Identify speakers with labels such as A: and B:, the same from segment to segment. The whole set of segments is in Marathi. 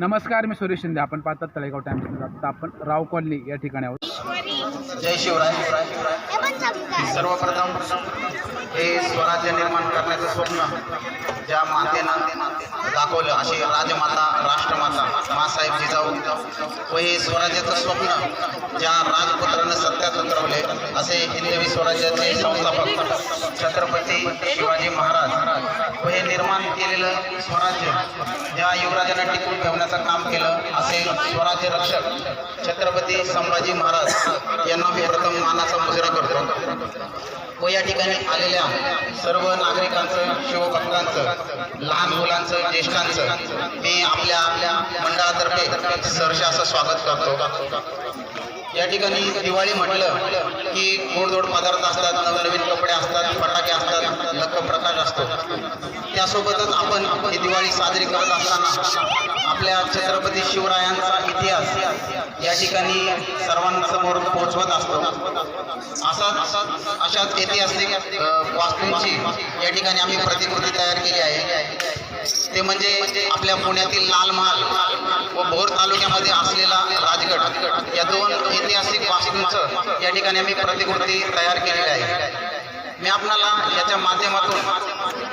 A: नमस्कार मी सुरेश शिंदे. आपण पाहतात तळेगाव टाइम्स आता आपण राव कॉलनी या ठिकाणी आहोत
B: जय शिवराय सर्वप्रथम हे स्वराज्य निर्माण करण्याचं स्वप्न ज्या मातेनं दाखवलं अशी राजमाता राष्ट्रमाता मासाहेब जिजाऊ व हे स्वराज्याचं स्वप्न ज्या राजपुत्रानं सत्यात उतरवले असे हिंदवी स्वराज्याचे संस्थापक छत्रपती शिवाजी महाराज. व हे निर्माण केलेलं स्वराज्य ज्या युवराजांना टिकून करण्याचं काम केलं असे स्वराज्य रक्षक छत्रपती संभाजी महाराज यांना मी प्रथम मानाचा मुजरा करतो. व या ठिकाणी आलेल्या सर्व नागरिकांचं शिवभक्तांचं लहान मुलांचं ज्येष्ठांचं मी आपल्या आपल्या मंडळातर्फे सरशा असं स्वागत करतो. या ठिकाणी दिवाळी म्हटलं की गोडधोड पदार्थ असतात नवनवीन कपडे असतात फटाके असतात लख प्रकाश असतो. त्यासोबतच आपण ही दिवाळी साजरी करत असताना आपल्या छत्रपती शिवरायांचा इतिहास या ठिकाणी सर्वांसमोर पोहोचवत असतो. असाच अशाच ऐतिहासिक वास्तूंची या ठिकाणी आम्ही प्रतिकृती तयार केली आहे. ते म्हणजे आपल्या पुण्यातील लाल महाल व भोर तालुक्यामध्ये असलेला राजगड. या दोन ऐतिहासिक वास्तूंचं या ठिकाणी आम्ही प्रतिकृती तयार केलेली आहे. मी आपणाला याच्या माध्यमातून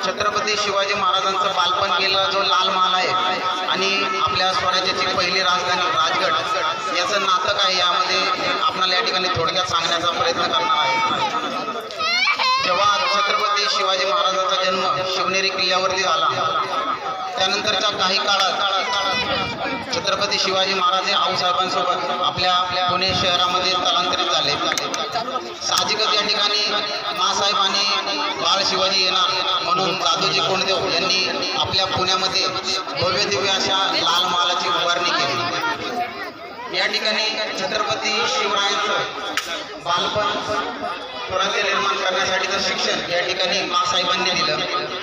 B: छत्रपती शिवाजी महाराजांचं बालपण गेलं जो लाल महाल आहे आणि आपल्या स्वराज्याची पहिली राजधानी राजगड याचं नातं आहे यामध्ये आपणाला या ठिकाणी थोडक्यात सांगण्याचा प्रयत्न करणार आहे. जेव्हा छत्रपती शिवाजी महाराजांचा जन्म शिवनेरी किल्ल्यावरती झाला त्यानंतरच्या काही काळात छत्रपती शिवाजी महाराज हे आऊसाहेबांसोबत आपल्या पुणे शहरामध्ये स्थलांतरित झाले. साहजिकच या ठिकाणी मासाहेब आणि बाळ शिवाजी येणार म्हणून दादोजी कोंडदेव यांनी आपल्या पुण्यामध्ये भव्य दिव्य अशा लाल महालाची उभारणी केली. या ठिकाणी छत्रपती शिवरायांचं बालपण स्वराज्य निर्माण करण्यासाठीचं शिक्षण या ठिकाणी मासाहेबांनी दिलं.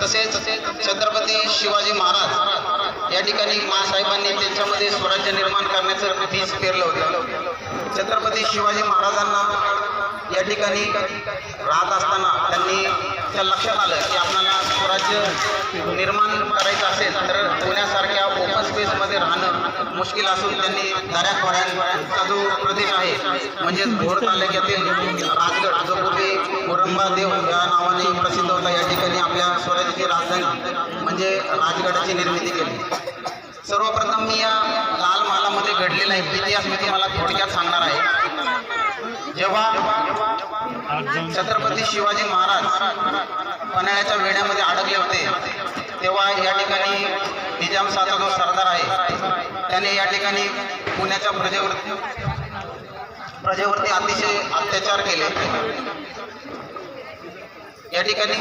B: तसेच छत्रपती शिवाजी महाराज या ठिकाणी मासाहेबांनी त्यांच्यामध्ये स्वराज्य निर्माण करण्याचं बीज पेरलं होतं. छत्रपती शिवाजी महाराजांना या ठिकाणी राहत असताना त्यांनी त्या लक्षात आलं की आपल्याला स्वराज्य निर्माण करायचं असेल तर पुण्यासारख्या मुश्किल असून त्यांनी दऱ्याखोऱ्यांचा जो प्रदेश आहे म्हणजेच भोर तालुक्यातील राजगड जो पूर्वी मुरंबा देव या नावाने प्रसिद्ध होता या ठिकाणी आपल्या स्वराज्याची राजधानी म्हणजे राजगडाची निर्मिती केली. सर्वप्रथम मी या लाल महालामध्ये घडलेला इतिहास मी तुम्हाला थोडक्यात सांगणार आहे. जेव्हा छत्रपती शिवाजी महाराज पन्हाळ्याच्या वेढ्यामध्ये अडकले होते तेव्हा या ठिकाणी निजामशाहचा जो सरदार आहे त्याने या ठिकाणी पुण्याच्या प्रजेवरती प्रजेवरती अतिशय अत्याचार केले. या ठिकाणी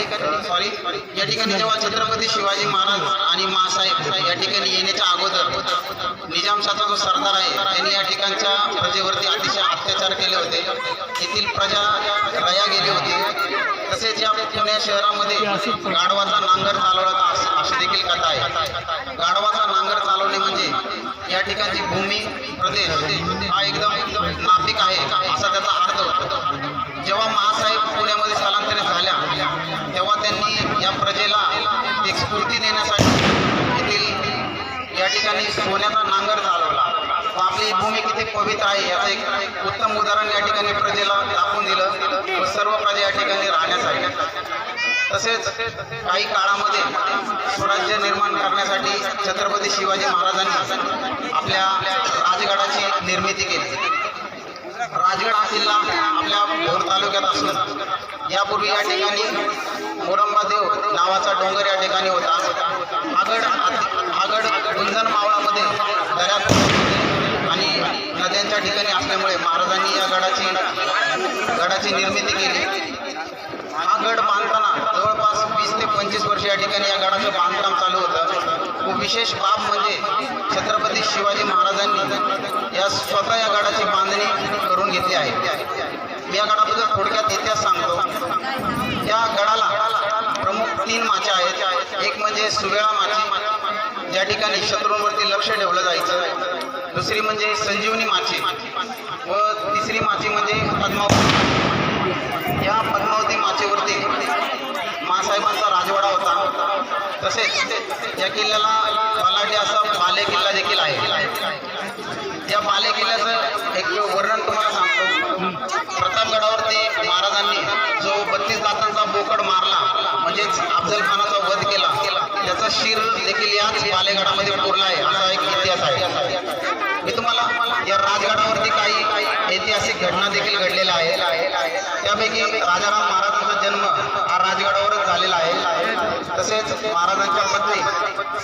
B: सॉरी या ठिकाणी जेव्हा छत्रपती शिवाजी महाराज आणि मासाहेब या ठिकाणी येण्याच्या अगोदर निजामसाचा जो सरदार आहे त्यांनी या ठिकाणच्या प्रजेवरती अतिशय अत्याचार केले होते. येथील प्रजा रया गेली होती. तसेच या पुणे शहरामध्ये गाढवाचा नांगर चालवला अशी देखील कथा आहे. गाढवाचा नांगर चालवणे म्हणजे या ठिकाणची भूमी प्रदेश हा एकदम नापिक आहे असा त्याचा अर्थ होतो. जेव्हा महासाहेब पुण्यामध्ये स्थलांतरित झाल्या तेव्हा त्यांनी या प्रजेला एक स्फूर्ती देण्यासाठी येथील या ठिकाणी सोन्याचा नांगर चालवला पवित्र आहे. याचं एक उत्तम उदाहरण या ठिकाणी प्रजेला दाखवून दिलं. व सर्व प्रजा या ठिकाणी राहण्यासाठी तसेच काही काळामध्ये स्वराज्य निर्माण करण्यासाठी छत्रपती शिवाजी महाराजांनी आपल्या राजगडाची निर्मिती केली. राजगड हा किल्ला आपल्या भोर तालुक्यात असून यापूर्वी या ठिकाणी मोरंबादेव नावाचा डोंगर या ठिकाणी होता. हा गड हा गड गुंजन मावळामध्ये दऱ्यात ठिकाणी असल्यामुळे महाराजांनी या गडाची गडाची निर्मिती केली. हा गड बांधताना जवळपास वीस ते पंचवीस वर्ष या ठिकाणी या गडाचं बांधकाम चालू होतं. व विशेष बाब म्हणजे छत्रपती शिवाजी महाराजांनी या स्वतः या गडाची बांधणी करून घेतली आहे. मी या गडाबद्दल थोडक्यात इतिहास सांगतो. या गडाला प्रमुख तीन माच्या आहेत. एक म्हणजे सुवेळा माची ज्या ठिकाणी शत्रूंवरती लक्ष ठेवलं जायचं. दुसरी म्हणजे संजीवनी माची. व तिसरी माची म्हणजे पद्मावती. या पद्मावती माचीवरती मासाहेबांचा राजवाडा होता. तसेच या किल्ल्याला बलाटी असा बाले किल्ला देखील आहे. या बाले किल्ल्याचं शिर देखील याच बालेगडामध्ये पुरला आहे असा एक इतिहास आहे. मी तुम्हाला या राजगडावरती काही ऐतिहासिक घटना देखील घडलेल्या आहे त्यापैकी राजाराम महाराजांचा जन्म हा राजगडावरच झालेला आहे. तसेच महाराजांच्या पत्नी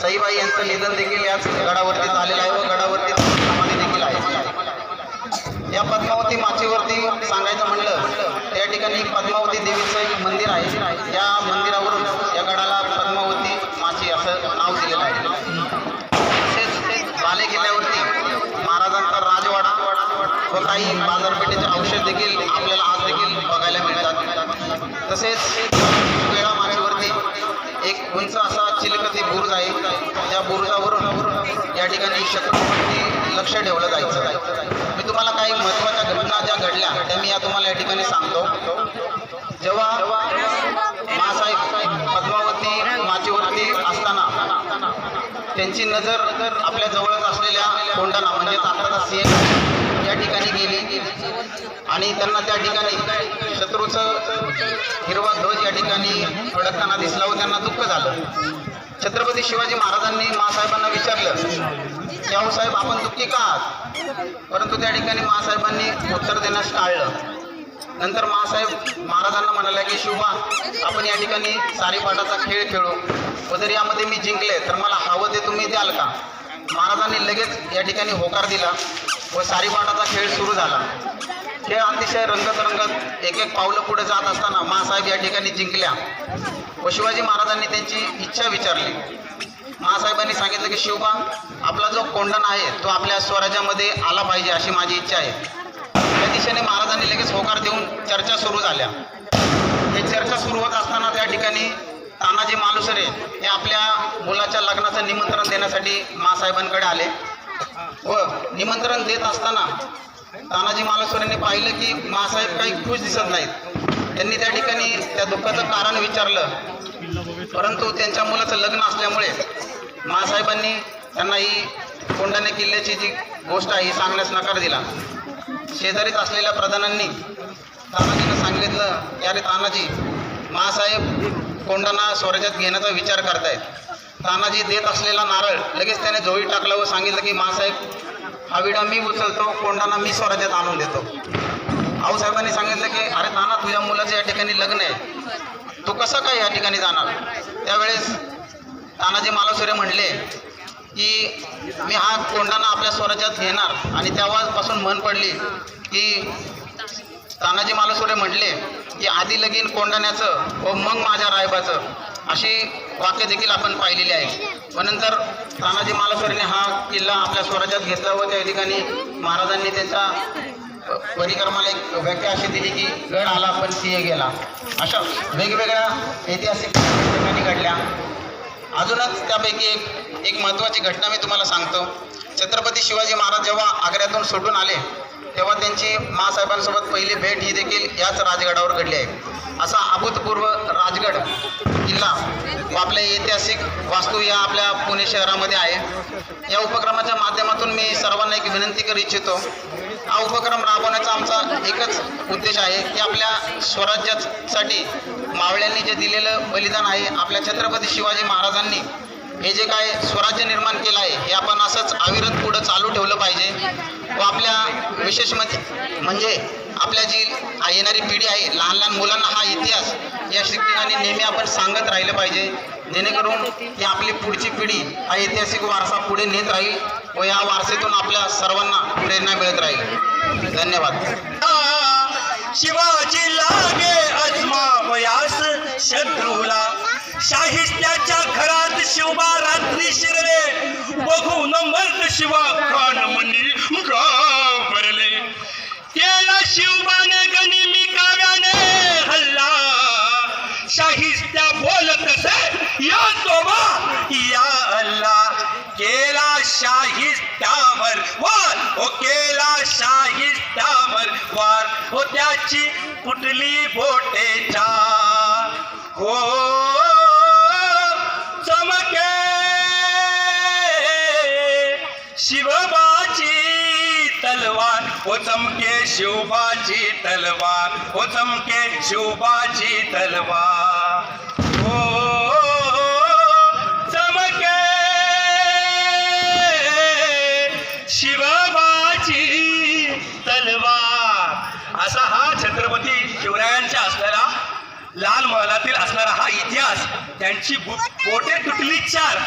B: सईबाई यांचं निधन देखील याच गडावरती झालेलं आहे व गडावरती समाधी देखील आहे. या पद्मावती माचीवरती सांगायचं म्हणलं त्या ठिकाणी पद्मावती देवीचं एक मंदिर आहे या मंदिरावरून या गडाला पद्मावती माची असं नाव दिलेलं आहे तसेच बाले किल्ल्यावरती महाराजांचा राजवाडा व काही बाजारपेठेचे अवशेष देखील आपल्याला आज देखील बघायला मिळतात. तसेच वेळा माचीवरती एक उंच असा चिलकती बुरुज आहे. त्या बुरुजावरून या ठिकाणी शत्रूवरती लक्ष ठेवलं जायचं. मी तुम्हाला काही महत्त्वाच्या घटना ज्या घडल्या त्या मी या तुम्हाला या ठिकाणी सांगतो. जेव्हा मासाहेब पद्मावती माचीवरती असताना त्यांची नजर आपल्या जवळच असलेल्या कोंडाना म्हणजे तात्याचा सीएम ठिकाणी गेली. आणि त्यांना त्या ठिकाणी शत्रूचं हिरवा ध्वज या ठिकाणी फडकताना दिसला व त्यांना दुःख झालं. छत्रपती शिवाजी महाराजांनी मासाहेबांना विचारलं की अहो साहेब आपण दुःखी का आहात? परंतु त्या ठिकाणी मासाहेबांनी उत्तर देण्यास टाळलं. नंतर मासाहेब महाराजांना म्हणाल्या की शिवबा आपण या ठिकाणी सारीपाटाचा खेळ खेळू. व जर यामध्ये मी जिंकले तर मला हवं ते तुम्ही द्याल का? महाराजांनी लगेच या ठिकाणी होकार दिला. व सारीपाटाचा खेळ सुरू झाला. खेळ अतिशय रंगत रंगत एक एक पावलं पुढे जात असताना मासाहेब या ठिकाणी जिंकल्या व शिवाजी महाराजांनी त्यांची इच्छा विचारली. महासाहेबांनी सांगितलं की शिवबा आपला जो कोंडण आहे तो आपल्या स्वराज्यामध्ये आला पाहिजे अशी माझी इच्छा आहे. त्या दिशेने महाराजांनी लगेच होकार देऊन चर्चा सुरू झाल्या. हे चर्चा सुरू होत असताना त्या ठिकाणी तानाजी मालुसरे हे आपल्या मुलाच्या लग्नाचं निमंत्रण देण्यासाठी मासाहेबांकडे आले. व निमंत्रण देत असताना तानाजी मालेश्वरांनी पाहिलं की मासाहेब काही खुश दिसत नाहीत. त्यांनी त्या ठिकाणी त्या दुःखाचं कारण विचारलं. परंतु त्यांच्या मुलाचं लग्न असल्यामुळे मासाहेबांनी त्यांना ही कोंडाने किल्ल्याची जी गोष्ट आहे ही सांगण्यास नकार दिला. शेजारीच असलेल्या प्रधानांनी तानाजीनं सांगितलं की अरे तानाजी मासाहेब कोंडाना स्वराज्यात घेण्याचा विचार करतायत. तानाजी देत असलेला नारळ लगेच त्याने जोळी टाकला व सांगितलं की मासाहेब हा विडा मी उचलतो कोंडाना मी स्वराज्यात आणून देतो. आऊसाहेबांनी सांगितलं की अरे ताना तुझ्या मुलाचं या ठिकाणी लग्न आहे. तू कसं काय या ठिकाणी जाणार? त्यावेळेस तानाजी मालुसरे म्हणले की मी हा कोंडाना आपल्या स्वराज्यात घेणार. आणि तेव्हापासून मन पडली की तानाजी मालासुरे म्हटले की आधी लगीन कोंडाण्याचं व मग माझ्या रायबाचं. अशी वाक्य देखील आपण पाहिलेली आहे. व नंतर तानाजी मालुसरेने हा किल्ला आपल्या स्वराज्यात घेतला व त्या ठिकाणी महाराजांनी त्यांचा परिक्रमाला एक व्याख्या अशी दिली की गड आला पण सिंह गेला. अशा वेगवेगळ्या ऐतिहासिक ठिकाणी घडल्या. अजूनच त्यापैकी एक एक महत्त्वाची घटना मी तुम्हाला सांगतो. छत्रपती शिवाजी महाराज जेव्हा आग्र्यातून सुटून आले तेव्हा त्यांची मासाहेबांसोबत पहिली भेट ही देखील याच राजगडावर घडली आहे. असा अभूतपूर्व राजगड किल्ला व आपल्या ऐतिहासिक वास्तू या आपल्या पुणे शहरामध्ये आहे. या उपक्रमाच्या माध्यमातून मी सर्वांना एक विनंती करू इच्छितो. हा उपक्रम राबवण्याचा आमचा एकच उद्देश आहे की आपल्या स्वराज्यासाठी मावळ्यांनी जे दिलेलं बलिदान आहे आपल्या छत्रपती शिवाजी महाराजांनी हे जे काय स्वराज्य निर्माण केलं आहे हे आपण असंच अविरत पुढं चालू ठेवलं पाहिजे. व आपल्या विशेष म्हणजे आपल्या जी येणारी पिढी आहे लहान लहान मुलांना हा इतिहास या ठिकाणी नेहमी आपण सांगत राहिलं पाहिजे. जेणेकरून ही आपली पुढची पिढी हा ऐतिहासिक वारसा पुढे नेत राहील व या वारसेतून आपल्या सर्वांना प्रेरणा मिळत राहील. धन्यवाद.
C: शिवाजी लागे अजमावयास शत्रूला. शाहिस्त्याच्या घरात शिवबा रात्री शिरले. बघून मर्द शिवा केला शाहिस्त्यावर वार हो त्याची कुठली बोटेच्या हो, चमके शिवबाची तलवार हो चमके शिवबाची तलवार हो चमके शिवबाची तलवार। त्यांची पोटे तुटली चार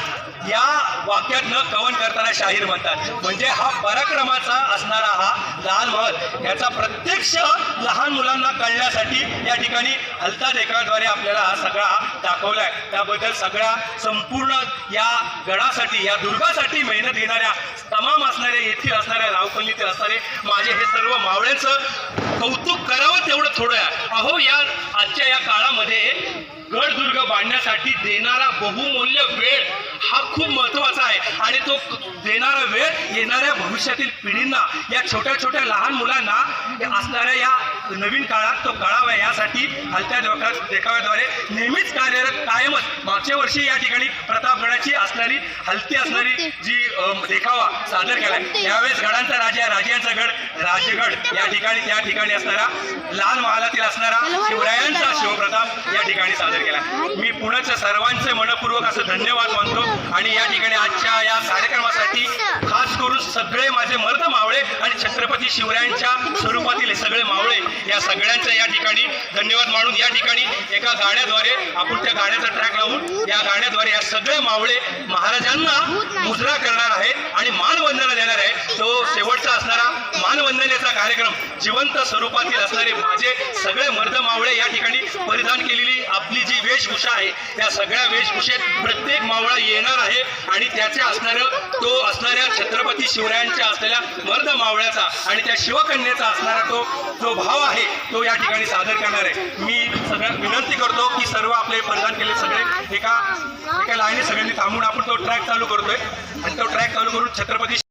C: या वाक्यातनं कवन करताना शाहीर म्हणतात. म्हणजे हा पराक्रमाचा असणारा हा लाल महल याचा प्रत्यक्ष लहान मुलांना कळण्यासाठी या ठिकाणी हलता देखाद्वारे आपल्याला हा सगळा दाखवलाय. त्याबद्दल सगळ्या संपूर्ण या गडासाठी या दुर्गासाठी मेहनत घेणाऱ्या तमाम असणारे येथील असणाऱ्या रावपल्लीतील असणारे माझे हे सर्व मावळ्याचं कौतुक करावं तेवढं थोडं आहे. अहो या आजच्या या काळामध्ये गडदुर्ग बांधण्यासाठी देणारा बहुमूल्य वेळ हा खूप महत्त्वाचा आहे. आणि तो देणारा वेळ येणाऱ्या भविष्यातील पिढींना या छोट्या छोट्या लहान मुलांना या असणाऱ्या या नवीन काळात तो कळावा यासाठी हलत्या देखाव्या देखाव्याद्वारे नेहमीच कार्यरत कायमच मागच्या वर्षी या ठिकाणी प्रतापगडाची असणारी हलती असणारी जी देखावा सादर केलाय. यावेळेस गडांचा राजा राजांचा गड राजगड. या ठिकाणी त्या ठिकाणी असणारा लाल महालातील असणारा शिवरायांचा शिवप्रताप या ठिकाणी सादर केला मी पुण्याच्या सर्वांचे मनपूर्वक असं धन्यवाद मानतो. आणि या ठिकाणी आजच्या या कार्यक्रमासाठी खास करून सगळे माझे मर्द मावळे आणि छत्रपती शिवरायांच्या स्वरूपातील हे सगळे मावळे या सगळ्यांचा या ठिकाणी धन्यवाद मानून या ठिकाणी एका गाण्याद्वारे आपण त्या गाण्याचा ट्रॅक लावून या गाण्याद्वारे या सगळे मावळे महाराजांना मुजरा करणार आहेत आणि मानवंदना देणार आहे तो शेवटचा असणारा मानवंदनेचा कार्यक्रम जिवंत स्वरूपातील असणारे माझे सगळे मर्द मावळे या ठिकाणी परिधान केलेली आपली जी वेशभूषा आहे त्या सगळ्या वेशभूषेत प्रत्येक मावळा येणार आहे आणि त्याचे असणारं तो असणाऱ्या छत्रपती शिवरायांच्या असलेल्या मर्द मावळ्याचा आणि त्या शिवकन्येचा असणारा तो जो भाव आहे तो या ठिकाणी सादर करणार आहे. मी सगळ्यात विनंती करतो की सर्व आपले परिधान केले सगळे एका एका लाईने सगळ्यांनी थांबून आपण तो ट्रॅक चालू करतोय. आणि तो ट्रॅक चालू करून छत्रपती